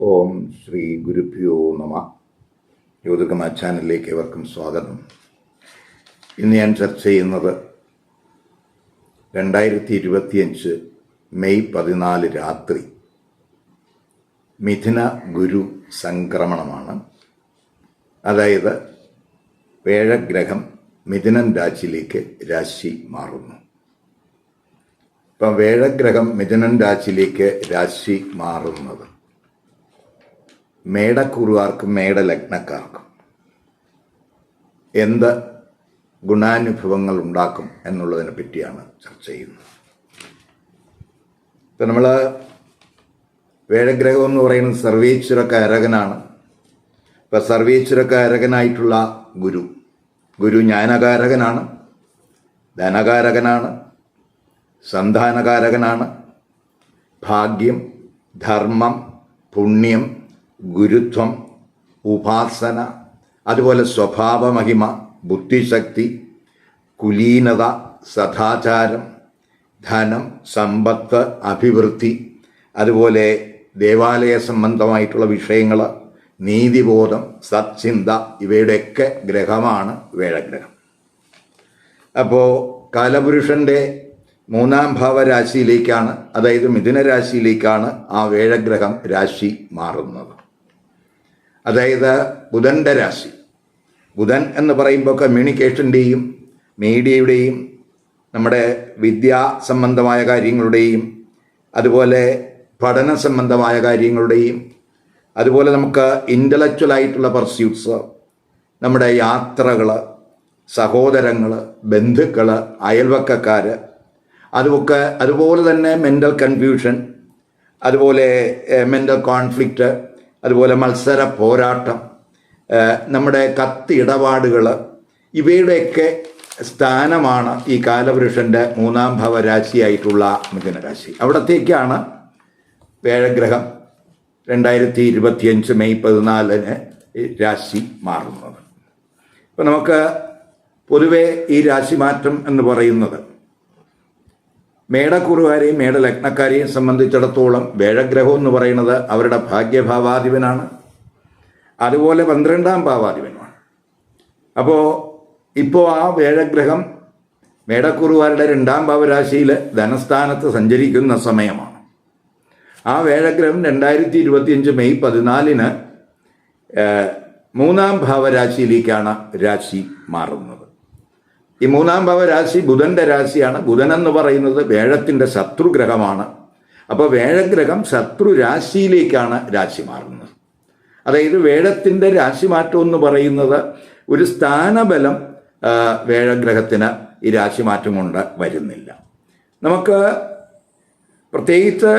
ഓം ശ്രീ ഗുരുഭ്യോ നമ. ജ്യോതികമ ചാനലിലേക്ക് ഏവർക്കും സ്വാഗതം. ഇന്ന് ഞാൻ ചർച്ച ചെയ്യുന്നത് രണ്ടായിരത്തി ഇരുപത്തിയഞ്ച് മെയ് പതിനാല് രാത്രി മിഥുന ഗുരു സംക്രമണമാണ്. അതായത് വേഴഗ്രഹം മിഥുനൻ രാശിയിലേക്ക് രാശി മാറുന്നു. ഇപ്പം വേഴഗ്രഹം മിഥുനൻ രാശിയിലേക്ക് രാശി മാറുന്നത് മേടക്കുറുകാർക്കും മേടലഗ്നക്കാർക്കും എന്ത് ഗുണാനുഭവങ്ങൾ ഉണ്ടാക്കും എന്നുള്ളതിനെ പറ്റിയാണ് ചർച്ച ചെയ്യുന്നത്. ഇപ്പം നമ്മൾ വേഴഗ്രഹം എന്ന് പറയുന്നത് സർവീശ്വരക്കാരകനാണ് ഇപ്പം സർവീശ്വരക്കാരകനായിട്ടുള്ള ഗുരു. ഗുരു ജ്ഞാനകാരകനാണ് ധനകാരകനാണ് സന്താനകാരകനാണ് ഭാഗ്യം ധർമ്മം പുണ്യം ഗുരുത്വം ഉപാസന അതുപോലെ സ്വഭാവമഹിമ ബുദ്ധിശക്തി കുലീനത സദാചാരം ധനം സമ്പത്ത് അഭിവൃദ്ധി അതുപോലെ ദേവാലയ സംബന്ധമായിട്ടുള്ള വിഷയങ്ങൾ നീതിബോധം സത്ചിന്ത ഇവയുടെയൊക്കെ ഗ്രഹമാണ് വേഴഗ്രഹം. അപ്പോൾ കാലപുരുഷന്റെ മൂന്നാം ഭാവരാശിയിലേക്കാണ് അതായത് മിഥുന രാശിയിലേക്കാണ് ആ വേഴഗ്രഹം രാശി മാറുന്നത്. അതായത് ബുധന്റെ രാശി. ബുധൻ എന്ന് പറയുമ്പോൾ കമ്മ്യൂണിക്കേഷന്റെയും മീഡിയയുടെയും നമ്മുടെ വിദ്യാ സംബന്ധമായ കാര്യങ്ങളുടെയും അതുപോലെ പഠന സംബന്ധമായ കാര്യങ്ങളുടെയും അതുപോലെ നമുക്ക് ഇന്റലക്ച്വൽ ആയിട്ടുള്ള പർസ്യൂട്ട്സ് നമ്മുടെ യാത്രകൾ സഹോദരങ്ങൾ ബന്ധുക്കൾ അയൽവക്കക്കാർ അതുമൊക്കെ അതുപോലെ തന്നെ മെന്റൽ കൺഫ്യൂഷൻ അതുപോലെ മെന്റൽ കോൺഫ്ലിക്റ്റ് അതുപോലെ മത്സര പോരാട്ടം നമ്മുടെ കത്ത് ഇടപാടുകൾ ഇവയുടെയൊക്കെ സ്ഥാനമാണ് ഈ കാലപുരുഷന്റെ മൂന്നാം ഭവരാശിയായിട്ടുള്ള മിഥുനരാശി. അവിടത്തേക്കാണ് വേഴഗ്രഹം രണ്ടായിരത്തി ഇരുപത്തിയഞ്ച് മെയ് പതിനാലിന് രാശി മാറുന്നത്. ഇപ്പം നമുക്ക് പൊതുവെ ഈ രാശിമാറ്റം എന്ന് പറയുന്നത് മേടക്കുറുകാരെയും മേടലഗ്നക്കാരെയും സംബന്ധിച്ചിടത്തോളം വേഴഗ്രഹം എന്ന് പറയുന്നത് അവരുടെ ഭാഗ്യഭാവാധിപനാണ്. അതുപോലെ പന്ത്രണ്ടാം ഭാവാധിപനുമാണ്. അപ്പോൾ ഇപ്പോൾ ആ വേഴഗ്രഹം മേടക്കുറുകാരുടെ രണ്ടാം ഭാവരാശിയിൽ ധനസ്ഥാനത്ത് സഞ്ചരിക്കുന്ന സമയമാണ്. ആ വേഴഗ്രഹം രണ്ടായിരത്തി ഇരുപത്തിയഞ്ച് മെയ് പതിനാലിന് മൂന്നാം ഭാവരാശിയിലേക്കാണ് രാശി മാറുന്നത്. ഈ മൂന്നാം ഭവരാശി ബുധന്റെ രാശിയാണ്. ബുധൻ എന്ന് പറയുന്നത് വേഴത്തിന്റെ ശത്രുഗ്രഹമാണ്. അപ്പോൾ വേഴഗ്രഹം ശത്രു രാശിയിലേക്കാണ് രാശി മാറുന്നത്. അതായത് വേഴത്തിന്റെ രാശിമാറ്റം എന്ന് പറയുന്നത് ഒരു സ്ഥാനബലം വേഴഗ്രഹത്തിന് ഈ രാശി മാറ്റം കൊണ്ട് വരുന്നില്ല. നമുക്ക് പ്രത്യേകിച്ച്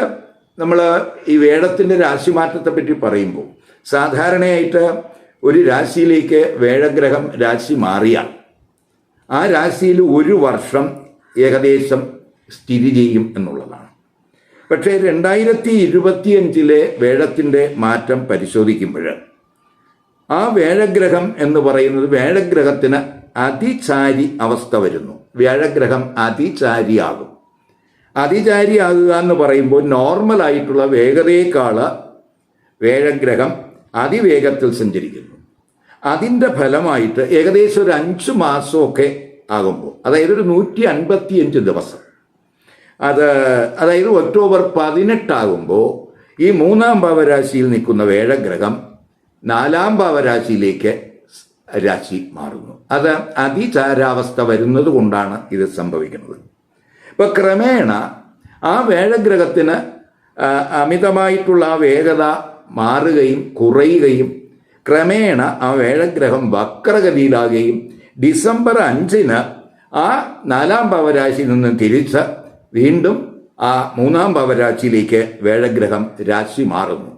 നമ്മൾ ഈ വേഴത്തിന്റെ രാശിമാറ്റത്തെ പറ്റി പറയുമ്പോൾ സാധാരണയായിട്ട് ഒരു രാശിയിലേക്ക് വേഴഗ്രഹം രാശി മാറിയാൽ ആ രാശിയിൽ ഒരു വർഷം ഏകദേശം സ്ഥിതി ചെയ്യും എന്നുള്ളതാണ്. പക്ഷേ രണ്ടായിരത്തി ഇരുപത്തിയഞ്ചിലെ വേഴത്തിന്റെ മാറ്റം പരിശോധിക്കുമ്പോൾ ആ വേഴഗ്രഹം എന്ന് പറയുന്നത് വേഴഗ്രഹത്തിന് അതിചാരി അവസ്ഥ വരുന്നു. വേഴഗ്രഹം അതിചാരിയാകും. അതിചാരിയാകുക എന്ന് പറയുമ്പോൾ നോർമലായിട്ടുള്ള വേഗതയേക്കാൾ വേഴഗ്രഹം അതിവേഗത്തിൽ സഞ്ചരിക്കുന്നു. അതിന്റെ ഫലമായിട്ട് ഏകദേശം ഒരു അഞ്ച് മാസമൊക്കെ ആകുമ്പോൾ അതായത് ഒരു നൂറ്റി അൻപത്തിയഞ്ച് ദിവസം. അത് അതായത് ഒക്ടോബർ പതിനെട്ടാകുമ്പോൾ ഈ മൂന്നാം ഭാവരാശിയിൽ നിൽക്കുന്ന വേഴഗ്രഹം നാലാം ഭാവരാശിയിലേക്ക് രാശി മാറുന്നു. അത് അതിചാരാവസ്ഥ വരുന്നത് കൊണ്ടാണ് ഇത് സംഭവിക്കുന്നത്. ഇപ്പൊ ക്രമേണ ആ വേഴഗ്രഹത്തിന് അമിതമായിട്ടുള്ള ആ വേഗത മാറുകയും കുറയുകയും ക്രമേണ ആ വേഴഗ്രഹം വക്രഗതിയിലാകുകയും ഡിസംബർ അഞ്ചിന് ആ നാലാം ഭാവരാശിയിൽ നിന്ന് തിരിച്ച് വീണ്ടും ആ മൂന്നാം ഭാവരാശിയിലേക്ക് വേഴഗ്രഹം രാശി മാറുന്നു.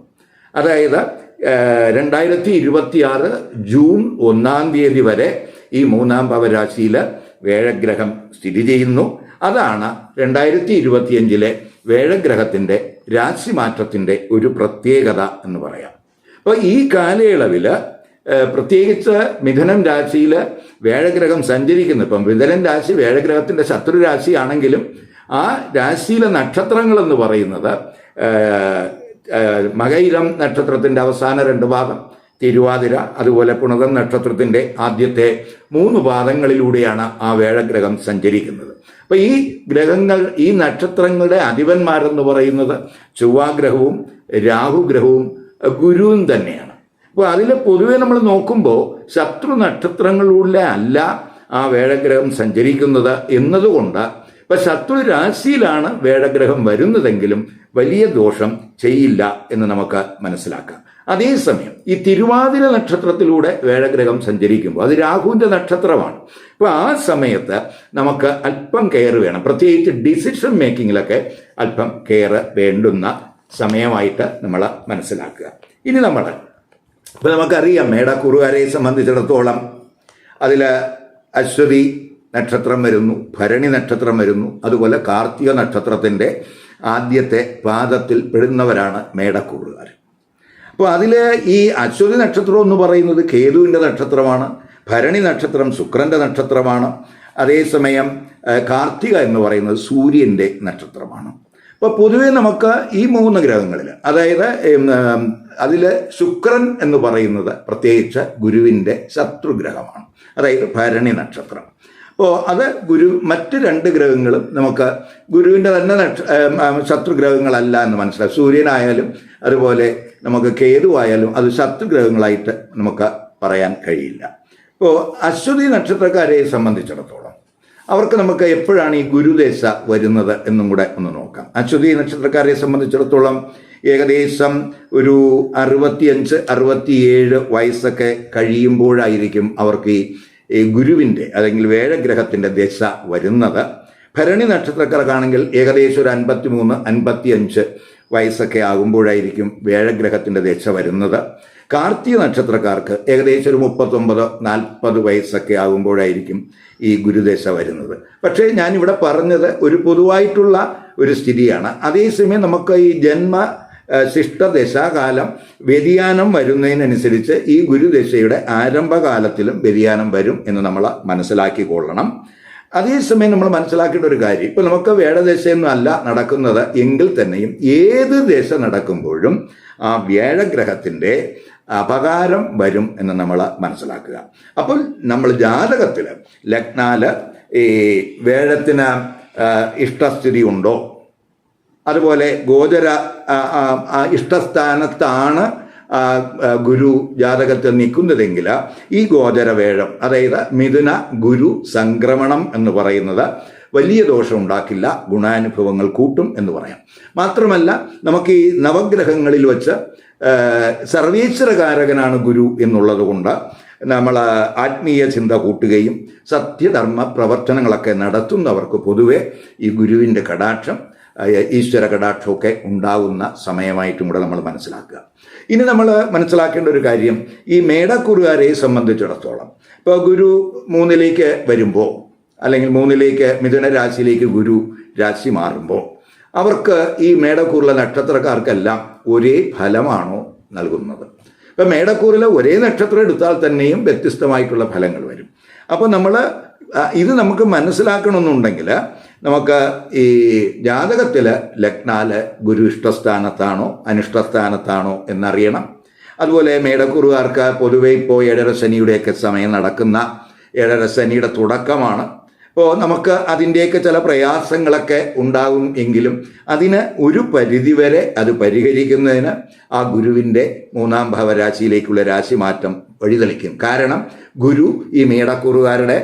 അതായത് രണ്ടായിരത്തി ഇരുപത്തിയാറ് ജൂൺ ഒന്നാം തീയതി വരെ ഈ മൂന്നാം ഭാവരാശിയിൽ വേഴഗ്രഹം സ്ഥിതി ചെയ്യുന്നു. അതാണ് രണ്ടായിരത്തി ഇരുപത്തിയഞ്ചിലെ വേഴഗ്രഹത്തിന്റെ രാശിമാറ്റത്തിന്റെ ഒരു പ്രത്യേകത എന്ന് പറയാം. അപ്പോൾ ഈ കാലയളവിൽ പ്രത്യേകിച്ച് മിഥുനം രാശിയിൽ വേഴഗ്രഹം സഞ്ചരിക്കുന്നു. ഇപ്പം മിഥുനം രാശി വേഴഗ്രഹത്തിന്റെ ശത്രു രാശിയാണെങ്കിലും ആ രാശിയിലെ നക്ഷത്രങ്ങൾ എന്ന് പറയുന്നത് മകയിരം നക്ഷത്രത്തിന്റെ അവസാന രണ്ട് പാദം തിരുവാതിര അതുപോലെ പുണതം നക്ഷത്രത്തിന്റെ ആദ്യത്തെ മൂന്ന് പാദങ്ങളിലൂടെയാണ് ആ വേഴഗ്രഹം സഞ്ചരിക്കുന്നത്. അപ്പൊ ഈ ഗ്രഹങ്ങൾ ഈ നക്ഷത്രങ്ങളുടെ അധിപന്മാരെന്ന് പറയുന്നത് ചൊവ്വാഗ്രഹവും രാഹുഗ്രഹവും ഗുരുവും തന്നെയാണ്. അപ്പോൾ അതിൽ പൊതുവെ നമ്മൾ നോക്കുമ്പോൾ ശത്രു നക്ഷത്രങ്ങളിലൂടെ അല്ല ആ വേഴഗ്രഹം സഞ്ചരിക്കുന്നത് എന്നതുകൊണ്ട് ഇപ്പം ശത്രു രാശിയിലാണ് വേഴഗ്രഹം വരുന്നതെങ്കിലും വലിയ ദോഷം ചെയ്യില്ല എന്ന് നമുക്ക് മനസ്സിലാക്കാം. അതേസമയം ഈ തിരുവാതിര നക്ഷത്രത്തിലൂടെ വേഴഗ്രഹം സഞ്ചരിക്കുമ്പോൾ അത് രാഹുവിന്റെ നക്ഷത്രമാണ്. അപ്പോൾ ആ സമയത്ത് നമുക്ക് അല്പം കെയർ വേണം. പ്രത്യേകിച്ച് ഡിസിഷൻ മേക്കിങ്ങിലൊക്കെ അല്പം കെയർ വേണ്ടുന്ന സമയമായിട്ട് നമ്മൾ മനസ്സിലാക്കുക. ഇനി നമ്മൾ ഇപ്പം നമുക്കറിയാം മേടക്കുറുകാരെ സംബന്ധിച്ചിടത്തോളം അതിൽ അശ്വതി നക്ഷത്രം വരുന്നു ഭരണി നക്ഷത്രം വരുന്നു അതുപോലെ കാർത്തിക നക്ഷത്രത്തിന്റെ ആദ്യത്തെ പാദത്തിൽ പെടുന്നവരാണ് മേടക്കൂറുകാർ അപ്പോൾ അതിൽ ഈ അശ്വതി നക്ഷത്രം എന്ന് പറയുന്നത് കേതുവിന്റെ നക്ഷത്രമാണ് ഭരണി നക്ഷത്രം ശുക്രന്റെ നക്ഷത്രമാണ് അതേസമയം കാർത്തിക എന്ന് പറയുന്നത് സൂര്യന്റെ നക്ഷത്രമാണ്. അപ്പോൾ പൊതുവെ നമുക്ക് ഈ മൂന്ന് ഗ്രഹങ്ങളിൽ അതായത് അതിൽ ശുക്രൻ എന്ന് പറയുന്നത് പ്രത്യേകിച്ച് ഗുരുവിന്റെ ശത്രുഗ്രഹമാണ്. അതായത് ഭരണി നക്ഷത്രം. അപ്പോൾ അത് ഗുരു മറ്റ് രണ്ട് ഗ്രഹങ്ങളും നമുക്ക് ഗുരുവിന്റെ തന്നെ നക്ഷ ശത്രുഗ്രഹങ്ങളല്ല എന്ന് മനസ്സിലാക്കും സൂര്യനായാലും അതുപോലെ നമുക്ക് കേതുവായാലും അത് ശത്രുഗ്രഹങ്ങളായിട്ട് നമുക്ക് പറയാൻ കഴിയില്ല. ഇപ്പോൾ അശ്വതി നക്ഷത്രക്കാരെ സംബന്ധിച്ചിടത്തോളം അവർക്ക് നമുക്ക് എപ്പോഴാണ് ഈ ഗുരുദേശ വരുന്നത് എന്നും കൂടെ ഒന്ന് നോക്കാം. അശ്വതി നക്ഷത്രക്കാരെ സംബന്ധിച്ചിടത്തോളം ഏകദേശം ഒരു അറുപത്തിയഞ്ച് അറുപത്തിയേഴ് വയസ്സൊക്കെ കഴിയുമ്പോഴായിരിക്കും അവർക്ക് ഈ ഗുരുവിന്റെ അല്ലെങ്കിൽ വേഴഗ്രഹത്തിന്റെ ദശ വരുന്നത്. ഭരണി നക്ഷത്രക്കാർക്കാണെങ്കിൽ ഏകദേശം ഒരു അൻപത്തി മൂന്ന് അൻപത്തിയഞ്ച് വയസ്സൊക്കെ ആകുമ്പോഴായിരിക്കും വേഴഗ്രഹത്തിന്റെ ദശ വരുന്നത്. കാർത്തിക നക്ഷത്രക്കാർക്ക് ഏകദേശം ഒരു മുപ്പത്തൊമ്പത് നാൽപ്പത് വയസ്സൊക്കെ ആകുമ്പോഴായിരിക്കും ഈ ഗുരുദശ വരുന്നത്. പക്ഷേ ഞാനിവിടെ പറഞ്ഞത് ഒരു പൊതുവായിട്ടുള്ള ഒരു സ്ഥിതിയാണ്. അതേസമയം നമുക്ക് ഈ ജന്മ ശിഷ്ട ശിഷ്ടദശാകാലം വ്യതിയാനം വരുന്നതിനനുസരിച്ച് ഈ ഗുരുദശയുടെ ആരംഭകാലത്തിലും വ്യതിയാനം വരും എന്ന് നമ്മൾ മനസ്സിലാക്കി മനസ്സിലാക്കിക്കൊള്ളണം. അതേസമയം നമ്മൾ മനസ്സിലാക്കേണ്ട ഒരു കാര്യം ഇപ്പൊ നമുക്ക് വേഴദശയൊന്നും അല്ല നടക്കുന്നത് എങ്കിൽ തന്നെയും ഏത് ദശ നടക്കുമ്പോഴും ആ വ്യാഴഗ്രഹത്തിന്റെ അപകാരം വരും എന്ന് നമ്മൾ മനസ്സിലാക്കുക. അപ്പോൾ നമ്മൾ ജാതകത്തിൽ ലഗ്നാൽ ഈ വേഴത്തിന് ഇഷ്ടസ്ഥിതി ഉണ്ടോ? അതുപോലെ ഗോചര ഇഷ്ടസ്ഥാനത്താണ് ഗുരു ജാതകത്തിൽ നിൽക്കുന്നതെങ്കിൽ ഈ ഗോചരവേഴം അതായത് മിഥുന ഗുരു സംക്രമണം എന്ന് പറയുന്നത് വലിയ ദോഷം ഉണ്ടാക്കില്ല ഗുണാനുഭവങ്ങൾ കൂട്ടും എന്ന് പറയാം. മാത്രമല്ല നമുക്ക് ഈ നവഗ്രഹങ്ങളിൽ വച്ച് സർവേശ്വരകാരകനാണ് ഗുരു എന്നുള്ളത് കൊണ്ട് നമ്മൾ ആത്മീയ ചിന്ത കൂട്ടുകയും സത്യധർമ്മ പ്രവർത്തനങ്ങളൊക്കെ നടത്തുന്നവർക്ക് പൊതുവെ ഈ ഗുരുവിന്റെ കടാക്ഷം ഈശ്വര കടാക്ഷമൊക്കെ ഉണ്ടാകുന്ന സമയമായിട്ടും കൂടെ നമ്മൾ മനസ്സിലാക്കുക. ഇനി നമ്മൾ മനസ്സിലാക്കേണ്ട ഒരു കാര്യം ഈ മേടക്കുറുകാരെ സംബന്ധിച്ചിടത്തോളം. ഇപ്പോൾ ഗുരു മൂന്നിലേക്ക് വരുമ്പോൾ അല്ലെങ്കിൽ മൂന്നിലേക്ക് മിഥുന രാശിയിലേക്ക് ഗുരു രാശി മാറുമ്പോൾ അവർക്ക് ഈ മേടക്കൂറിലെ നക്ഷത്രക്കാർക്കെല്ലാം ഒരേ ഫലമാണോ നൽകുന്നത്? ഇപ്പം മേടക്കൂറിലെ ഒരേ നക്ഷത്രം എടുത്താൽ തന്നെയും വ്യത്യസ്തമായിട്ടുള്ള ഫലങ്ങൾ വരും. അപ്പോൾ നമ്മൾ ഇത് നമുക്ക് മനസ്സിലാക്കണമെന്നുണ്ടെങ്കിൽ നമുക്ക് ഈ ജാതകത്തിൽ ലഗ്നാൽ ഗുരു ഇഷ്ടസ്ഥാനത്താണോ അനിഷ്ടസ്ഥാനത്താണോ എന്നറിയണം. അതുപോലെ മേടക്കുറുകാർക്ക് പൊതുവെ ഇപ്പോൾ ഏഴര ശനിയുടെയൊക്കെ സമയം നടക്കുന്ന ഏഴര ശനിയുടെ തുടക്കമാണ്. അപ്പോൾ നമുക്ക് അതിന്റെയൊക്കെ ചില പ്രയാസങ്ങളൊക്കെ ഉണ്ടാകും എങ്കിലും അതിന് ഒരു പരിധിവരെ അത് പരിഹരിക്കുന്നതിന് ആ ഗുരുവിന്റെ മൂന്നാം ഭാവരാശിയിലേക്കുള്ള രാശിമാറ്റം വഴിതെളിക്കും. കാരണം ഗുരു ഈ മേടക്കുറുകാരുടെ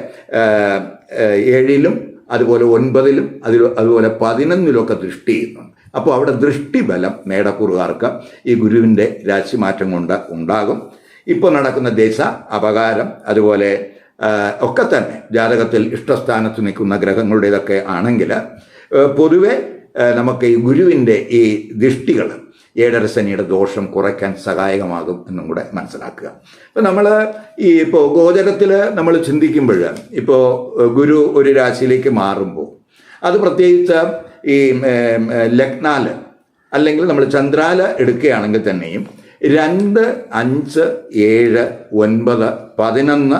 ഏഴിലും അതുപോലെ ഒൻപതിലും അതിൽ അതുപോലെ പതിനൊന്നിലൊക്കെ ദൃഷ്ടി ചെയ്യുന്നുണ്ട്. അപ്പോൾ അവിടെ ദൃഷ്ടിബലം മേടക്കുറുകാർക്ക് ഈ ഗുരുവിന്റെ രാശിമാറ്റം കൊണ്ട് ഉണ്ടാകും. ഇപ്പോൾ നടക്കുന്ന ദശ അപകാരം അതുപോലെ ഒക്കെ തന്നെ ജാതകത്തിൽ ഇഷ്ടസ്ഥാനത്ത് നിൽക്കുന്ന ഗ്രഹങ്ങളുടേതൊക്കെ ആണെങ്കിൽ പൊതുവെ നമുക്ക് ഈ ഗുരുവിന്റെ ഈ ദൃഷ്ടികൾ ഏഴരശനിയുടെ ദോഷം കുറയ്ക്കാൻ സഹായകമാകും എന്നും കൂടെ മനസ്സിലാക്കുക. ഇപ്പം നമ്മൾ ഈ ഇപ്പോൾ ഗോചരത്തിൽ നമ്മൾ ചിന്തിക്കുമ്പോൾ ഇപ്പോൾ ഗുരു ഒരു രാശിയിലേക്ക് മാറുമ്പോൾ അത് പ്രത്യേകിച്ച് ഈ ലഗ്നാൽ അല്ലെങ്കിൽ നമ്മൾ ചന്ദ്രാൽ എടുക്കുകയാണെങ്കിൽ തന്നെയും രണ്ട് അഞ്ച് ഏഴ് ഒൻപത് പതിനൊന്ന്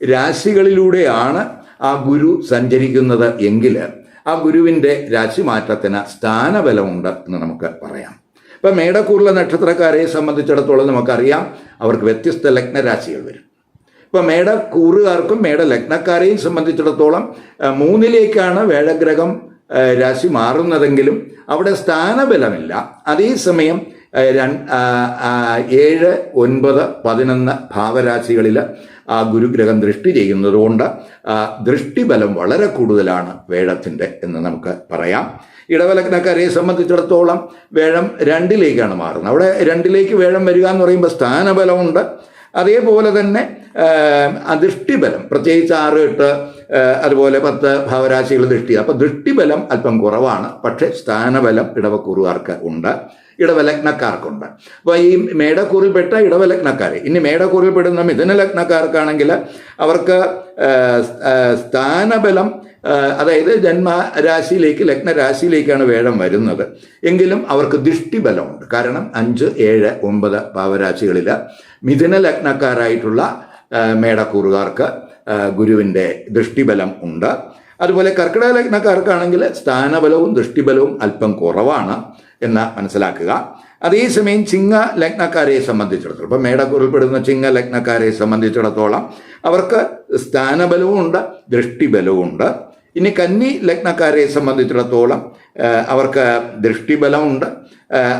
രാശികളിലൂടെയാണ് ആ ഗുരു സഞ്ചരിക്കുന്നത് എങ്കിൽ ആ ഗുരുവിന്റെ രാശിമാറ്റത്തിന് സ്ഥാനബലമുണ്ട് എന്ന് നമുക്ക് പറയാം. ഇപ്പം മേടക്കൂറിലെ നക്ഷത്രക്കാരെ സംബന്ധിച്ചിടത്തോളം നമുക്കറിയാം അവർക്ക് വ്യത്യസ്ത ലഗ്നരാശികൾ വരും. ഇപ്പം മേടക്കൂറുകാർക്കും മേട ലഗ്നക്കാരെയും സംബന്ധിച്ചിടത്തോളം മൂന്നിലേക്കാണ് വേഴഗ്രഹം രാശി മാറുന്നതെങ്കിലും അവിടെ സ്ഥാനബലമില്ല. അതേസമയം ഏഴ് ഒൻപത് പതിനൊന്ന് ഭാവരാശികളിൽ ആ ഗുരുഗ്രഹം ദൃഷ്ടി ചെയ്യുന്നതുകൊണ്ട് ദൃഷ്ടിബലം വളരെ കൂടുതലാണ് വേഴത്തിന്റെ എന്ന് നമുക്ക് പറയാം. ഇടവലക്കനക്കാരെ സംബന്ധിച്ചിടത്തോളം വേഴം രണ്ടിലേക്കാണ് മാറുന്നത്. അവിടെ രണ്ടിലേക്ക് വേഴം വരിക എന്ന് പറയുമ്പോൾ സ്ഥാനബലമുണ്ട്. അതേപോലെ തന്നെ അദൃഷ്ടിബലം ദൃഷ്ടിബലം പ്രത്യേകിച്ച് ആറ് എട്ട് അതുപോലെ പത്ത് ഭാവരാശികൾ ദൃഷ്ടി. അപ്പോൾ ദൃഷ്ടിബലം അല്പം കുറവാണ്. പക്ഷേ സ്ഥാനബലം ഇടവക്കൂറുകാർക്ക് ഉണ്ട്. ഇടവലഗ്നക്കാർക്കുണ്ട്. അപ്പോൾ ഈ മേടക്കൂറിൽപ്പെട്ട ഇടവലഗ്നക്കാർ ഇനി മേടക്കൂറിൽപ്പെടുന്ന മിഥുന ലഗ്നക്കാർക്കാണെങ്കിൽ അവർക്ക് സ്ഥാനബലം അതായത് ജന്മരാശിയിലേക്ക് ലഗ്നരാശിയിലേക്കാണ് വേഴം വരുന്നത്. എങ്കിലും അവർക്ക് ദൃഷ്ടിബലമുണ്ട്. കാരണം അഞ്ച് ഏഴ് ഒമ്പത് പാവരാശികളിൽ മിഥുന ലഗ്നക്കാരായിട്ടുള്ള മേടക്കൂറുകാർക്ക് ഗുരുവിന്റെ ദൃഷ്ടിബലം ഉണ്ട്. അതുപോലെ കർക്കിടക ലഗ്നക്കാർക്കാണെങ്കിൽ സ്ഥാനബലവും ദൃഷ്ടിബലവും അല്പം കുറവാണ് എന്ന് മനസ്സിലാക്കുക. അതേസമയം ചിങ്ങ ലഗ്നക്കാരെ സംബന്ധിച്ചിടത്തോളം ഇപ്പം മേടക്കുറിൽപ്പെടുന്ന ചിങ്ങ ലഗ്നക്കാരെ സംബന്ധിച്ചിടത്തോളം അവർക്ക് സ്ഥാനബലവും ഉണ്ട് ദൃഷ്ടിബലവും ഉണ്ട്. ഇനി കന്നി ലഗ്നക്കാരെ സംബന്ധിച്ചിടത്തോളം അവർക്ക് ദൃഷ്ടിബലമുണ്ട്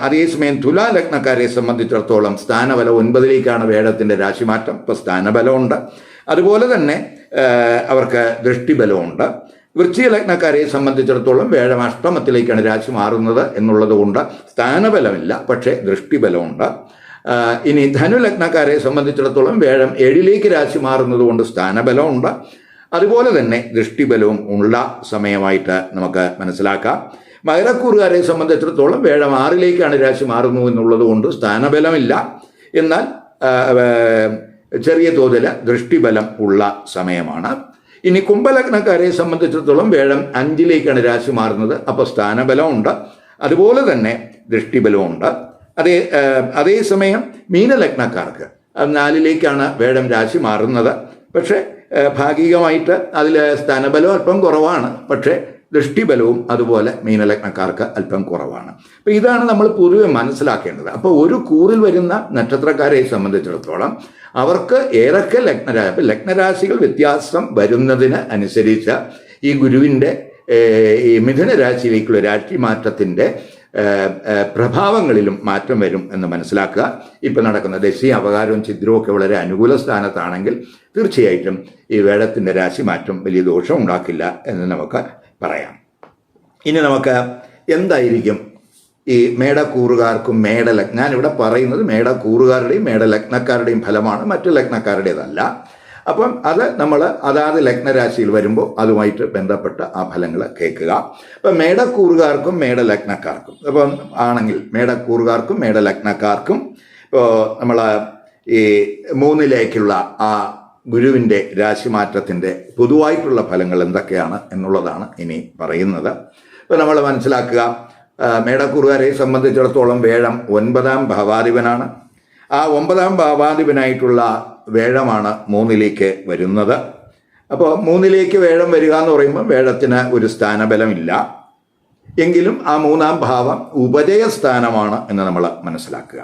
അതേസമയം തുലാ ലഗ്നക്കാരെ സംബന്ധിച്ചിടത്തോളം സ്ഥാനബലം ഒൻപതിലേക്കാണ് വേടത്തിന്റെ രാശിമാറ്റം ഇപ്പോൾ സ്ഥാനബലമുണ്ട് അതുപോലെ തന്നെ അവർക്ക് ദൃഷ്ടിബലമുണ്ട്. വൃശ്ചിക ലഗ്നക്കാരെ സംബന്ധിച്ചിടത്തോളം വേഴം അഷ്ടമത്തിലേക്കാണ് രാശി മാറുന്നത് എന്നുള്ളത് കൊണ്ട് സ്ഥാനബലമില്ല പക്ഷേ ദൃഷ്ടിബലമുണ്ട്. ഇനി ധനുലഗ്നക്കാരെ സംബന്ധിച്ചിടത്തോളം വേഴം ഏഴിലേക്ക് രാശി മാറുന്നത് കൊണ്ട് സ്ഥാനബലമുണ്ട്. അതുപോലെ തന്നെ ദൃഷ്ടിബലവും ഉള്ള സമയമായിട്ട് നമുക്ക് മനസ്സിലാക്കാം. മകരക്കൂറുകാരെ സംബന്ധിച്ചിടത്തോളം വേഴം ആറിലേക്കാണ് രാശി മാറുന്നു എന്നുള്ളത് കൊണ്ട് സ്ഥാനബലമില്ല. എന്നാൽ ചെറിയ തോതിൽ ദൃഷ്ടിബലം ഉള്ള സമയമാണ്. ഇനി കുംഭലഗ്നക്കാരെ സംബന്ധിച്ചിടത്തോളം വേഴം അഞ്ചിലേക്കാണ് രാശി മാറുന്നത്. അപ്പോൾ സ്ഥാനബലമുണ്ട്. അതുപോലെ തന്നെ ദൃഷ്ടിബലമുണ്ട്. അതേ അതേസമയം മീനലഗ്നക്കാർക്ക് നാലിലേക്കാണ് വേഴം രാശി മാറുന്നത്. പക്ഷേ ഭാഗികമായിട്ട് അതിൽ സ്ഥാനബലം അല്പം കുറവാണ്. പക്ഷേ ദൃഷ്ടിബലവും അതുപോലെ മീനലഗ്നക്കാർക്ക് അല്പം കുറവാണ്. അപ്പോൾ ഇതാണ് നമ്മൾ പൊതുവെ മനസ്സിലാക്കേണ്ടത്. അപ്പോൾ ഒരു കൂറിൽ വരുന്ന നക്ഷത്രക്കാരെ സംബന്ധിച്ചിടത്തോളം അവർക്ക് ഏതൊക്കെ ലഗ്നരാശി അപ്പം ലഗ്നരാശികൾ വ്യത്യാസം വരുന്നതിന് അനുസരിച്ച് ഈ ഗുരുവിന്റെ ഈ മിഥുന രാശിയിലേക്കുള്ള രാശി മാറ്റത്തിന്റെ ഏഹ്, ഏഹ്, പ്രഭാവങ്ങളിലും മാറ്റം വരും എന്ന് മനസ്സിലാക്കുക. ഇപ്പം നടക്കുന്ന ദശയും അവകാരവും ചിദ്രവും ഒക്കെ വളരെ അനുകൂല സ്ഥാനത്താണെങ്കിൽ തീർച്ചയായിട്ടും ഈ വേടത്തിന്റെ രാശി മാറ്റം വലിയ ദോഷം ഉണ്ടാക്കില്ല എന്ന് നമുക്ക് പറയാം. ഇനി നമുക്ക് എന്തായിരിക്കും ഈ മേടക്കൂറുകാർക്കും മേടലഗ് ഇവിടെ പറയുന്നത് മേടക്കൂറുകാരുടെയും മേടലഗ്നക്കാരുടെയും ഫലമാണ് മറ്റു ലഗ്നക്കാരുടേതല്ല. അപ്പം അത് നമ്മൾ അതാത് ലഗ്നരാശിയിൽ വരുമ്പോൾ അതുമായിട്ട് ബന്ധപ്പെട്ട ആ ഫലങ്ങൾ കേൾക്കുക. അപ്പം മേടക്കൂറുകാർക്കും മേടലഗ്നക്കാർക്കും അപ്പം ആണെങ്കിൽ മേടക്കൂറുകാർക്കും മേടലഗ്നക്കാർക്കും ഇപ്പോൾ നമ്മൾ ഈ മൂന്നിലേക്കുള്ള ആ ഗുരുവിന്റെ രാശിമാറ്റത്തിന്റെ പൊതുവായിട്ടുള്ള ഫലങ്ങൾ എന്തൊക്കെയാണ് എന്നുള്ളതാണ് ഇനി പറയുന്നത്. ഇപ്പോൾ നമ്മൾ മനസ്സിലാക്കുക മേടക്കൂറുകാരെ സംബന്ധിച്ചിടത്തോളം വേഴം ഒൻപതാം ഭാവാധിപനാണ്. ആ ഒമ്പതാം ഭാവാധിപനായിട്ടുള്ള വേഴമാണ് മൂന്നിലേക്ക് വരുന്നത്. അപ്പോൾ മൂന്നിലേക്ക് വേഴം വരിക എന്ന് പറയുമ്പോൾ വേഴത്തിന് ഒരു സ്ഥാനബലമില്ല. എങ്കിലും ആ മൂന്നാം ഭാവം ഉപജയ സ്ഥാനമാണ് എന്ന് നമ്മൾ മനസ്സിലാക്കുക.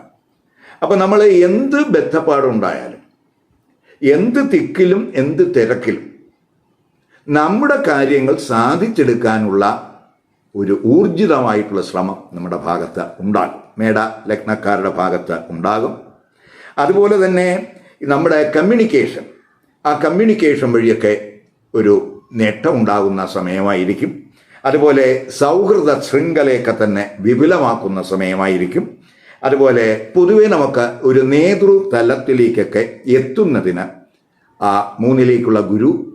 അപ്പോൾ നമ്മൾ എന്ത് ബന്ധപ്പാടുണ്ടായാലും എന്ത് തിക്കിലും എന്ത് തിരക്കിലും നമ്മുടെ കാര്യങ്ങൾ സാധിച്ചെടുക്കാനുള്ള ഒരു ഊർജിതമായിട്ടുള്ള ശ്രമം നമ്മുടെ ഭാഗത്ത് ഉണ്ടാകും. മേട ലഗ്നക്കാരുടെ ഭാഗത്ത് ഉണ്ടാകും. അതുപോലെ തന്നെ നമ്മുടെ കമ്മ്യൂണിക്കേഷൻ ആ കമ്മ്യൂണിക്കേഷൻ വഴിയൊക്കെ ഒരു നേട്ടം ഉണ്ടാകുന്ന സമയമായിരിക്കും. അതുപോലെ സൗഹൃദ ശൃംഖലയൊക്കെ തന്നെ വിപുലമാക്കുന്ന സമയമായിരിക്കും. അതുപോലെ പൊതുവെ നമുക്ക് ഒരു നേതൃതലത്തിലേക്കൊക്കെ എത്തുന്നതിന് ആ മൂന്നിലേക്കുള്ള ഗുരു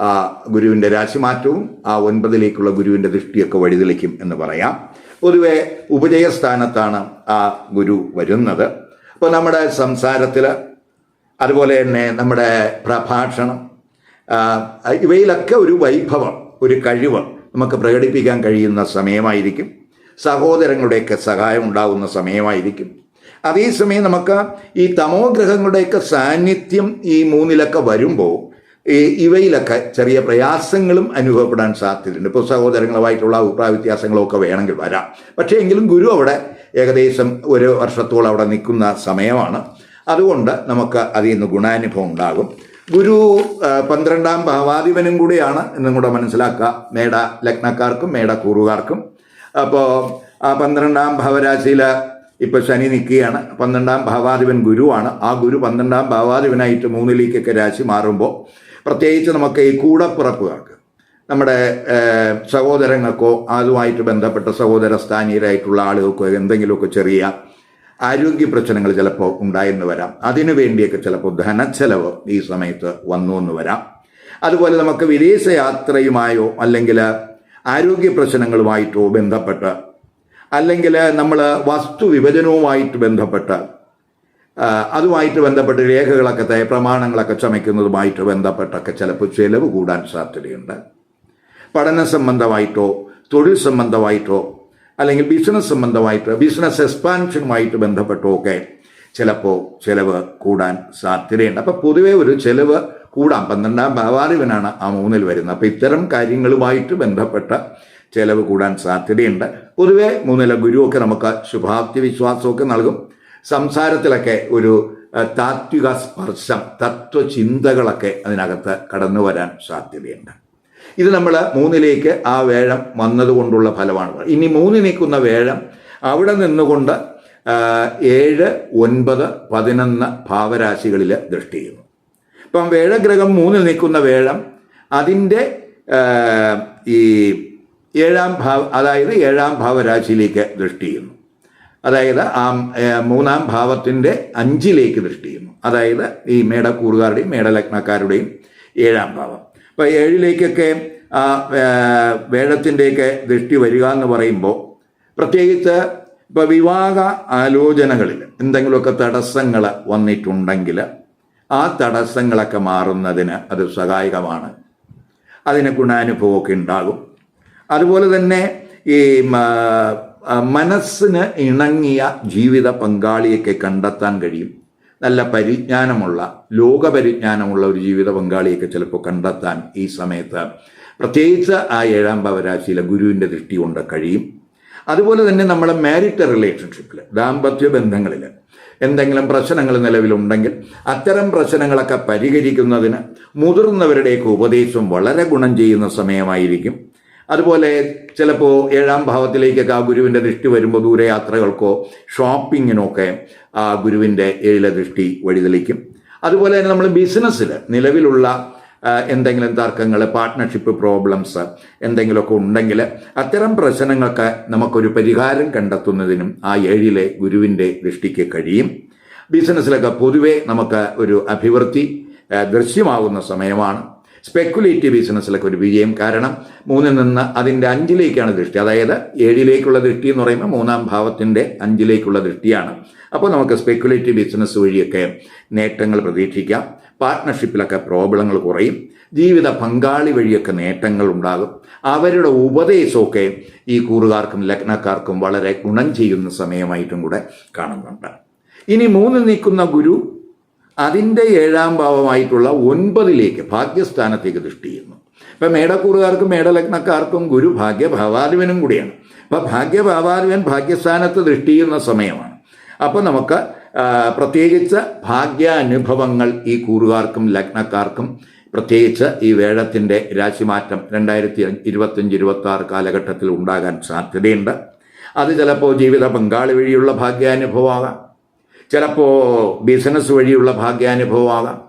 ആ ഗുരുവിന്റെ രാശിമാറ്റവും ആ ഒൻപതിലേക്കുള്ള ഗുരുവിന്റെ ദൃഷ്ടിയൊക്കെ വഴിതെളിക്കും എന്ന് പറയാം. പൊതുവെ ഉപജയസ്ഥാനത്താണ് ആ ഗുരു വരുന്നത്. അപ്പോൾ നമ്മുടെ സംസാരത്തിൽ അതുപോലെ തന്നെ നമ്മുടെ പ്രഭാഷണം ഇവയിലൊക്കെ ഒരു വൈഭവം ഒരു കഴിവ് നമുക്ക് പ്രകടിപ്പിക്കാൻ കഴിയുന്ന സമയമായിരിക്കും. സഹോദരങ്ങളുടെയൊക്കെ സഹായം ഉണ്ടാകുന്ന സമയമായിരിക്കും. അതേസമയം നമുക്ക് ഈ തമോഗ്രഹങ്ങളുടെയൊക്കെ സാന്നിധ്യം ഈ മൂന്നിലൊക്കെ വരുമ്പോൾ ഈ ഇവയിലൊക്കെ ചെറിയ പ്രയാസങ്ങളും അനുഭവപ്പെടാൻ സാധ്യതയുണ്ട്. ഇപ്പോൾ സഹോദരങ്ങളുമായിട്ടുള്ള അഭിപ്രായ വ്യത്യാസങ്ങളൊക്കെ വേണമെങ്കിൽ വരാം. പക്ഷേ എങ്കിലും ഗുരു അവിടെ ഏകദേശം ഒരു വർഷത്തോളം അവിടെ നിൽക്കുന്ന സമയമാണ്. അതുകൊണ്ട് നമുക്ക് അതിൽ നിന്ന് ഗുണാനുഭവം ഉണ്ടാകും. ഗുരു പന്ത്രണ്ടാം ഭാവാധിപനും കൂടിയാണ് എന്നും കൂടെ മനസ്സിലാക്കുക. മേട ലഗ്നക്കാർക്കും മേട കൂറുകാർക്കും അപ്പോൾ ആ പന്ത്രണ്ടാം ഭാവരാശിയിൽ ഇപ്പം ശനി നിൽക്കുകയാണ്. പന്ത്രണ്ടാം ഭാവാധിപൻ ഗുരുവാണ്. ആ ഗുരു പന്ത്രണ്ടാം ഭാവാധിപനായിട്ട് മൂന്നിലേക്കൊക്കെ രാശി മാറുമ്പോൾ പ്രത്യേകിച്ച് നമുക്ക് ഈ കൂടപ്പിറപ്പുകാർക്ക് നമ്മുടെ സഹോദരങ്ങൾക്കോ അതുമായിട്ട് ബന്ധപ്പെട്ട സഹോദര സ്ഥാനീയരായിട്ടുള്ള ആളുകൾക്കോ എന്തെങ്കിലുമൊക്കെ ചെറിയ ആരോഗ്യ പ്രശ്നങ്ങൾ ചിലപ്പോൾ ഉണ്ടായെന്ന് വരാം. അതിനു വേണ്ടിയൊക്കെ ചിലപ്പോൾ ധനച്ചെലവ് ഈ സമയത്ത് വന്നു എന്ന് വരാം. അതുപോലെ നമുക്ക് വിദേശ യാത്രയുമായോ അല്ലെങ്കിൽ ആരോഗ്യ പ്രശ്നങ്ങളുമായിട്ടോ ബന്ധപ്പെട്ട് അല്ലെങ്കിൽ നമ്മൾ വസ്തു വിഭജനവുമായിട്ട് ബന്ധപ്പെട്ട് അതുമായിട്ട് ബന്ധപ്പെട്ട് രേഖകളൊക്കെ തയ്യ പ്രമാണങ്ങളൊക്കെ ചമയ്ക്കുന്നതുമായിട്ട് ബന്ധപ്പെട്ടൊക്കെ ചിലപ്പോൾ ചെലവ് കൂടാൻ സാധ്യതയുണ്ട്. പഠന സംബന്ധമായിട്ടോ തൊഴിൽ സംബന്ധമായിട്ടോ അല്ലെങ്കിൽ ബിസിനസ് സംബന്ധമായിട്ടോ ബിസിനസ് എക്സ്പാൻഷനുമായിട്ട് ബന്ധപ്പെട്ടോ ഒക്കെ ചിലപ്പോൾ ചിലവ് കൂടാൻ സാധ്യതയുണ്ട്. അപ്പോൾ പൊതുവേ ഒരു ചിലവ് കൂടാം. പന്ത്രണ്ടാം ഭാവാറിവനാണ് ആ മൂന്നിൽ വരുന്നത്. അപ്പം ഇത്തരം കാര്യങ്ങളുമായിട്ട് ബന്ധപ്പെട്ട ചെലവ് കൂടാൻ സാധ്യതയുണ്ട്. പൊതുവേ മൂന്നില ഗുരുവൊക്കെ നമുക്ക് ശുഭാപ്തി വിശ്വാസമൊക്കെ നൽകും. സംസാരത്തിലൊക്കെ ഒരു താത്വിക സ്പർശം തത്വചിന്തകളൊക്കെ അതിനകത്ത് കടന്നു വരാൻ സാധ്യതയുണ്ട്. ഇത് നമ്മൾ മൂന്നിലേക്ക് ആ വേഴം വന്നതുകൊണ്ടുള്ള ഫലമാണ്. ഇനി മൂന്ന് നിൽക്കുന്ന വേഴം അവിടെ നിന്നുകൊണ്ട് ഏഴ് ഒൻപത് പതിനൊന്ന് ഭാവരാശികളിൽ ദൃഷ്ടി ചെയ്യുന്നു. ഇപ്പം വേഴഗ്രഹം മൂന്നിൽ നിൽക്കുന്ന വേഴം അതിന്റെ ഈ ഏഴാം ഭാവ അതായത് ഏഴാം ഭാവരാശിയിലേക്ക് ദൃഷ്ടി ചെയ്യുന്നു. അതായത് ആ മൂന്നാം ഭാവത്തിന്റെ അഞ്ചിലേക്ക് ദൃഷ്ടി ചെയ്യുന്നു. അതായത് ഈ മേടക്കൂറുകാരുടെയും മേടലഗ്നക്കാരുടെയും ഏഴാം ഭാവം. അപ്പോൾ ഏഴിലേക്കൊക്കെ ആ വേഴത്തിന്റെയൊക്കെ ദൃഷ്ടി വരിക എന്ന് പറയുമ്പോൾ പ്രത്യേകിച്ച് ഇപ്പോൾ വിവാഹ ആലോചനകളിൽ എന്തെങ്കിലുമൊക്കെ തടസ്സങ്ങൾ വന്നിട്ടുണ്ടെങ്കിൽ ആ തടസ്സങ്ങളൊക്കെ മാറുന്നതിന് അത് സഹായകമാണ്. അതിന് ഗുണാനുഭവമൊക്കെ ഉണ്ടാകും. അതുപോലെ തന്നെ ഈ മനസ്സിന് ഇണങ്ങിയ ജീവിത പങ്കാളിയൊക്കെ കണ്ടെത്താൻ കഴിയും. നല്ല പരിജ്ഞാനമുള്ള ലോകപരിജ്ഞാനമുള്ള ഒരു ജീവിത പങ്കാളിയൊക്കെ ചിലപ്പോൾ കണ്ടെത്താൻ ഈ സമയത്ത് പ്രത്യേകിച്ച് ആ ഏഴാം ഭവരാശിയിലെ ഗുരുവിന്റെ ദൃഷ്ടി കൊണ്ട് കഴിയും. അതുപോലെ തന്നെ നമ്മുടെ മാരിറ്റ് റിലേഷൻഷിപ്പിൽ ദാമ്പത്യ ബന്ധങ്ങളിൽ എന്തെങ്കിലും പ്രശ്നങ്ങൾ നിലവിലുണ്ടെങ്കിൽ അത്തരം പ്രശ്നങ്ങളൊക്കെ പരിഹരിക്കുന്നതിന് മുതിർന്നവരുടെയൊക്കെ ഉപദേശം വളരെ ഗുണം ചെയ്യുന്ന സമയമായിരിക്കും. അതുപോലെ ചിലപ്പോൾ ഏഴാം ഭാവത്തിലേക്കൊക്കെ ആ ഗുരുവിന്റെ ദൃഷ്ടി വരുമ്പോൾ ദൂരയാത്രകൾക്കോ ഷോപ്പിങ്ങിനോ ഒക്കെ ആ ഗുരുവിന്റെ ഏഴിലെ ദൃഷ്ടി വഴിതെളിക്കും. അതുപോലെ തന്നെ നമ്മൾ ബിസിനസ്സിൽ നിലവിലുള്ള എന്തെങ്കിലും തർക്കങ്ങൾ പാർട്ട്ണർഷിപ്പ് പ്രോബ്ലംസ് എന്തെങ്കിലുമൊക്കെ ഉണ്ടെങ്കിൽ അത്തരം പ്രശ്നങ്ങൾക്ക് നമുക്കൊരു പരിഹാരം കണ്ടെത്തുന്നതിനും ആ ഏഴിലെ ഗുരുവിന്റെ ദൃഷ്ടിക്ക് കഴിയും. ബിസിനസ്സിലൊക്കെ പൊതുവെ നമുക്ക് ഒരു അഭിവൃദ്ധി ദൃശ്യമാകുന്ന സമയമാണ്. സ്പെക്കുലേറ്റീവ് ബിസിനസ്സിലൊക്കെ ഒരു വിജയം. കാരണം മൂന്നിൽ നിന്ന് അതിന്റെ അഞ്ചിലേക്കാണ് ദൃഷ്ടി. അതായത് ഏഴിലേക്കുള്ള ദൃഷ്ടി എന്ന് പറയുമ്പോൾ മൂന്നാം ഭാവത്തിന്റെ അഞ്ചിലേക്കുള്ള ദൃഷ്ടിയാണ്. അപ്പോൾ നമുക്ക് സ്പെക്കുലേറ്റീവ് ബിസിനസ് വഴിയൊക്കെ നേട്ടങ്ങൾ പ്രതീക്ഷിക്കാം. പാർട്ട്ണർഷിപ്പിലൊക്കെ പ്രോബ്ലങ്ങൾ കുറയും ജീവിത പങ്കാളി വഴിയൊക്കെ നേട്ടങ്ങൾ ഉണ്ടാകും. അവരുടെ ഉപദേശമൊക്കെ ഈ കൂറുകാർക്കും ലഗ്നക്കാർക്കും വളരെ ഗുണം ചെയ്യുന്ന സമയമായിട്ടും കൂടെ കാണുന്നുണ്ട്. ഇനി മൂന്ന് നീക്കുന്ന ഗുരു അതിന്റെ ഏഴാം ഭാവമായിട്ടുള്ള ഒൻപതിലേക്ക് ഭാഗ്യസ്ഥാനത്തേക്ക് ദൃഷ്ടി ചെയ്യുന്നു. ഇപ്പം മേടക്കൂറുകാർക്കും മേടലഗ്നക്കാർക്കും ഗുരു ഭാഗ്യഭാവാധിപനും കൂടിയാണ്. അപ്പം ഭാഗ്യഭാവാധിപൻ ഭാഗ്യസ്ഥാനത്ത് ദൃഷ്ടി ചെയ്യുന്ന സമയമാണ്. അപ്പം നമുക്ക് പ്രത്യേകിച്ച് ഭാഗ്യാനുഭവങ്ങൾ ഈ കൂറുകാർക്കും ലഗ്നക്കാർക്കും പ്രത്യേകിച്ച് ഈ വേഴത്തിന്റെ രാശിമാറ്റം രണ്ടായിരത്തി ഇരുപത്തഞ്ച് ഇരുപത്തി ആറ് കാലഘട്ടത്തിൽ ഉണ്ടാകാൻ സാധ്യതയുണ്ട്. അത് ചിലപ്പോൾ ജീവിത പങ്കാളി വഴിയുള്ള ഭാഗ്യാനുഭവമാകാം. ചിലപ്പോൾ ബിസിനസ് വഴിയുള്ള ഭാഗ്യാനുഭവമാകാം.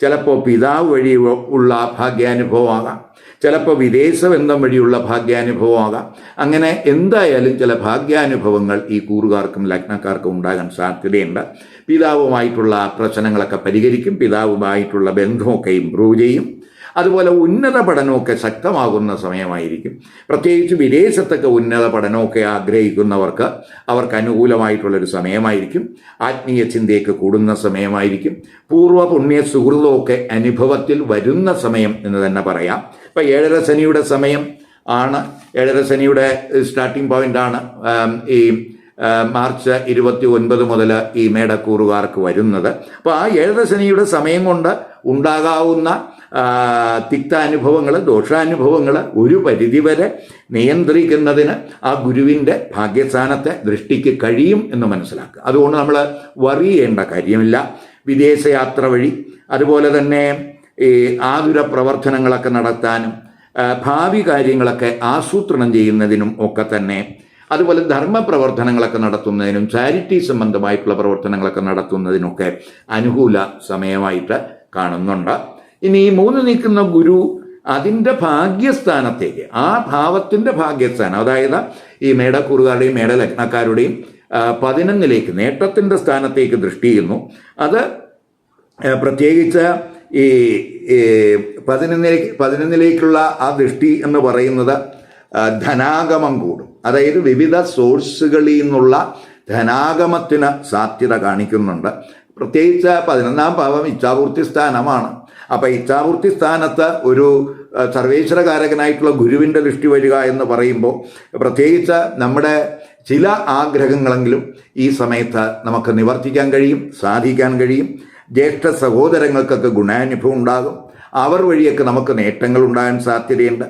ചിലപ്പോൾ പിതാവ് വഴി ഉള്ള ഭാഗ്യാനുഭവമാകാം. ചിലപ്പോൾ വിദേശ ബന്ധം വഴിയുള്ള ഭാഗ്യാനുഭവമാകാം. അങ്ങനെ എന്തായാലും ചില ഭാഗ്യാനുഭവങ്ങൾ ഈ കൂറുകാർക്കും ലഗ്നക്കാർക്കും ഉണ്ടാകാൻ സാധ്യതയുണ്ട്. പിതാവുമായിട്ടുള്ള പ്രശ്നങ്ങളൊക്കെ പരിഹരിക്കും പിതാവുമായിട്ടുള്ള ബന്ധമൊക്കെ ഇമ്പ്രൂവ് ചെയ്യും. അതുപോലെ ഉന്നത പഠനമൊക്കെ ശക്തമാകുന്ന സമയമായിരിക്കും. പ്രത്യേകിച്ച് വിദേശത്തൊക്കെ ഉന്നത പഠനമൊക്കെ ആഗ്രഹിക്കുന്നവർക്ക് അവർക്ക് അനുകൂലമായിട്ടുള്ളൊരു സമയമായിരിക്കും. ആത്മീയ ചിന്തയൊക്കെ കൂടുന്ന സമയമായിരിക്കും. പൂർവ പുണ്യ സുഹൃതമൊക്കെ അനുഭവത്തിൽ വരുന്ന സമയം എന്ന് തന്നെ പറയാം. ഇപ്പം ഏഴര ശനിയുടെ സമയം ആണ്. ഏഴര ശനിയുടെ സ്റ്റാർട്ടിംഗ് ആണ്. ഈ മാർച്ച് ഇരുപത്തി ഒൻപത് മുതൽ ഈ മേടക്കൂറുകാർക്ക് വരുന്നത്. അപ്പോൾ ആ ഏഴര ശനിയുടെ സമയം കൊണ്ട് ഉണ്ടാകാവുന്ന തിക്ത തിക്താനുഭവങ്ങൾ ദോഷാനുഭവങ്ങൾ ഒരു പരിധിവരെ നിയന്ത്രിക്കുന്നതിന് ആ ഗുരുവിന്റെ ഭാഗ്യസ്ഥാനത്തെ ദൃഷ്ടിക്ക് കഴിയും എന്ന് മനസ്സിലാക്കുക. അതുകൊണ്ട് നമ്മൾ വറിയേണ്ട കാര്യമില്ല. വിദേശയാത്ര വഴി. അതുപോലെ തന്നെ ഈ ആതുര പ്രവർത്തനങ്ങളൊക്കെ നടത്താനും ഭാവി കാര്യങ്ങളൊക്കെ ആസൂത്രണം ചെയ്യുന്നതിനും ഒക്കെ തന്നെ അതുപോലെ ധർമ്മ പ്രവർത്തനങ്ങളൊക്കെ നടത്തുന്നതിനും ചാരിറ്റി സംബന്ധമായിട്ടുള്ള പ്രവർത്തനങ്ങളൊക്കെ നടത്തുന്നതിനൊക്കെ അനുകൂല സമയമായിട്ട് കാണുന്നുണ്ട്. ഇനി ഈ മൂന്ന് നിൽക്കുന്ന ഗുരു അതിന്റെ ഭാഗ്യസ്ഥാനത്തേക്ക് ആ ഭാവത്തിന്റെ ഭാഗ്യസ്ഥാനം അതായത് ഈ മേടക്കൂറുകാരുടെയും മേടലഗ്നക്കാരുടെയും പതിനൊന്നിലേക്ക് നേട്ടത്തിന്റെ സ്ഥാനത്തേക്ക് ദൃഷ്ടി ചെയ്യുന്നു. അത് പ്രത്യേകിച്ച് ഈ പതിനൊന്നിലേക്ക് പതിനൊന്നിലേക്കുള്ള ആ ദൃഷ്ടി എന്ന് പറയുന്നത് ധനാഗമം കൂടും. അതായത് വിവിധ സോഴ്സുകളിൽ നിന്നുള്ള ധനാഗമത്തിന് സാധ്യത കാണിക്കുന്നുണ്ട്. പ്രത്യേകിച്ച് പതിനൊന്നാം ഭാവം ഇച്ഛാപൂർത്തി സ്ഥാനമാണ്. അപ്പം ഇച്ഛാപൂർത്തി സ്ഥാനത്ത് ഒരു സർവേശ്വരകാരകനായിട്ടുള്ള ഗുരുവിന്റെ ദൃഷ്ടി വരിക എന്ന് പറയുമ്പോൾ പ്രത്യേകിച്ച് നമ്മുടെ ചില ആഗ്രഹങ്ങളെങ്കിലും ഈ സമയത്ത് നമുക്ക് നിവർത്തിക്കാൻ കഴിയും സാധിക്കാൻ കഴിയും. ജ്യേഷ്ഠ സഹോദരങ്ങൾക്കൊക്കെ ഗുണാനുഭവം ഉണ്ടാകും. അവർ വഴിയൊക്കെ നമുക്ക് നേട്ടങ്ങൾ ഉണ്ടാകാൻ സാധ്യതയുണ്ട്.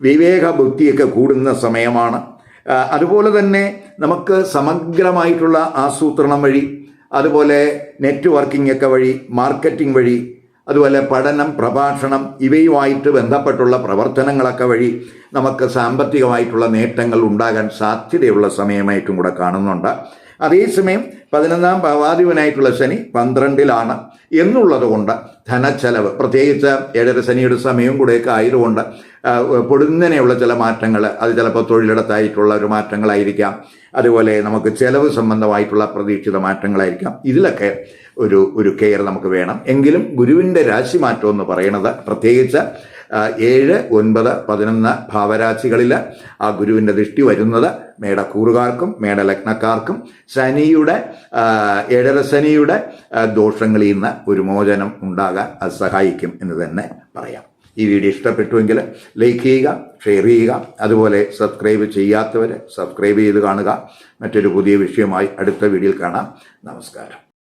വിവേക ബുദ്ധിയൊക്കെ കൂടുന്ന സമയമാണ്. അതുപോലെ തന്നെ നമുക്ക് സമഗ്രമായിട്ടുള്ള ആസൂത്രണം വഴി അതുപോലെ നെറ്റ്വർക്കിംഗ് ഒക്കെ വഴി മാർക്കറ്റിംഗ് വഴി അതുപോലെ പഠനം പ്രഭാഷണം ഇവയുമായിട്ട് ബന്ധപ്പെട്ടുള്ള പ്രവർത്തനങ്ങളൊക്കെ വഴി നമുക്ക് സാമ്പത്തികമായിട്ടുള്ള നേട്ടങ്ങൾ ഉണ്ടാകാൻ സാധ്യതയുള്ള സമയമായിട്ടും കൂടെ കാണുന്നുണ്ട്. അതേസമയം പതിനൊന്നാം ഭാവാധിപനായിട്ടുള്ള ശനി പന്ത്രണ്ടിലാണ് എന്നുള്ളത് കൊണ്ട് ധനച്ചെലവ് പ്രത്യേകിച്ച് ഏഴര ശനിയുടെ സമയവും കൂടെയൊക്കെ ആയതുകൊണ്ട് പൊടുന്നനെയുള്ള ചില മാറ്റങ്ങൾ അത് ചിലപ്പോൾ തൊഴിലിടത്തായിട്ടുള്ള ഒരു മാറ്റങ്ങളായിരിക്കാം. അതുപോലെ നമുക്ക് ചെലവ് സംബന്ധമായിട്ടുള്ള പ്രതീക്ഷിത മാറ്റങ്ങളായിരിക്കാം. ഇതിലൊക്കെ ഒരു ഒരു കെയർ നമുക്ക് വേണം. എങ്കിലും ഗുരുവിന്റെ രാശിമാറ്റം എന്ന് പറയുന്നത് പ്രത്യേകിച്ച് ഏഴ് ഒൻപത് പതിനൊന്ന് ഭാവരാശികളിൽ ആ ഗുരുവിന്റെ ദൃഷ്ടി വരുന്നത് മേടക്കൂറുകാർക്കും മേടലഗ്നക്കാർക്കും ശനിയുടെ ഏഴര ശനിയുടെ ദോഷങ്ങളിൽ നിന്ന് ഒരു മോചനം ഉണ്ടാകാൻ അത് സഹായിക്കും എന്ന് തന്നെ പറയാം. ഈ വീഡിയോ ഇഷ്ടപ്പെട്ടുവെങ്കിൽ ലൈക്ക് ചെയ്യുക ഷെയർ ചെയ്യുക അതുപോലെ സബ്സ്ക്രൈബ് ചെയ്യാത്തവർ സബ്സ്ക്രൈബ് ചെയ്ത് കാണുക. മറ്റൊരു പുതിയ വിഷയമായി അടുത്ത വീഡിയോയിൽ കാണാം. നമസ്കാരം.